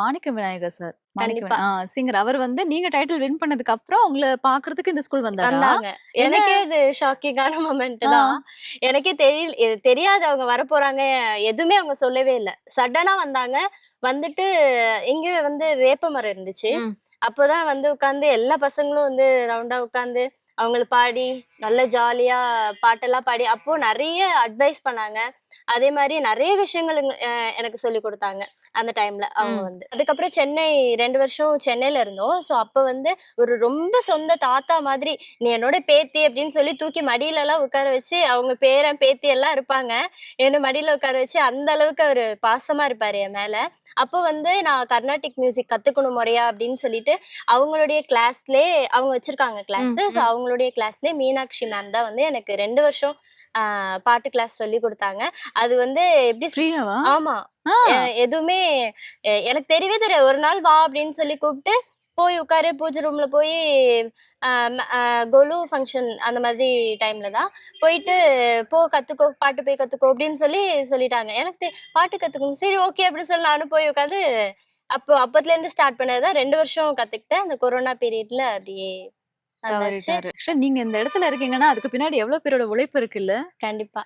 மாணிக்க Vinayagar sir. கண்டிப்பா. Singer அவர் வந்து நீங்க டைட்டில் வின் பண்ணதுக்கு அப்புறம் உங்களை பாக்குறதுக்கு இந்த ஸ்கூல் வந்தாங்க. எனக்கே இது ஷாக்கிங்கான மொமெண்ட் தான். எனக்கே தெரியல தெரியாது அவங்க வர போறாங்க எதுவுமே அவங்க சொல்லவே இல்ல. சடனா வந்தாங்க. வந்துட்டு இங்க வந்து வேப்ப மரம் இருந்துச்சு. அப்போதான் வந்து உட்கார்ந்து எல்லா பசங்களும் வந்து ரவுண்டா உட்கார்ந்து அவங்களுக்கு பாடி நல்ல ஜாலியா பாட்டெல்லாம் பாடி அப்போ நிறைய அட்வைஸ் பண்ணாங்க. அதே மாதிரி நிறைய விஷயங்கள் எனக்கு சொல்லி கொடுத்தாங்க அந்த டைம்ல அவங்க. வந்து. அதுக்கப்புறம் சென்னை ரெண்டு வருஷம் சென்னையில இருந்தோம். ஸோ அப்ப வந்து ஒரு ரொம்ப சொந்த தாத்தா மாதிரி நீ என்னோட பேத்தி அப்படின்னு சொல்லி தூக்கி மடியில எல்லாம் உட்கார வச்சு அவங்க பேரன் பேத்தி எல்லாம் இருப்பாங்க. என்ன மடியில உட்கார வச்சு அந்த அளவுக்கு அவர் பாசமா இருப்பாரு என் மேல. அப்போ வந்து நான் கர்நாடிக் மியூசிக் கத்துக்கணும் முறையா அப்படின்னு சொல்லிட்டு அவங்களுடைய கிளாஸ்லே அவங்க வச்சிருக்காங்க கிளாஸ் ஸோ. அவங்களுடைய கிளாஸ்ல மீனாட்சி மேம் தான் வந்து எனக்கு ரெண்டு வருஷம் பாட்டு கிளாஸ் சொல்லி கொடுத்தாங்க. அது வந்து எப்படி ஆமா. எதுவுமே எனக்கு தெரியவே தெரியாது. ஒரு நாள் வா அப்படின்னு சொல்லி கூப்பிட்டு போய் உட்காரு பூஜை ரூம்ல போய் கொலு ஃபங்க்ஷன் அந்த மாதிரி டைம்ல தான். போயிட்டு போ கத்துக்கோ பாட்டு போய் கத்துக்கோ அப்படின்னு சொல்லி சொல்லிட்டாங்க. எனக்கு பாட்டு கத்துக்கணும். சரி ஓகே அப்படின்னு சொல்லி நானும் போய் உட்காந்து அப்போ அப்பத்துல இருந்து ஸ்டார்ட் பண்ணதுதான் ரெண்டு வருஷம் கத்துக்கிட்டேன். அந்த கொரோனா பீரியட்ல அப்படியே தவறிட்டாரு. நீங்க இந்த இடத்துல இருக்கீங்கன்னா அதுக்கு பின்னாடி எவ்வளவு பேரோட உழைப்பு இருக்குல்ல? கண்டிப்பா.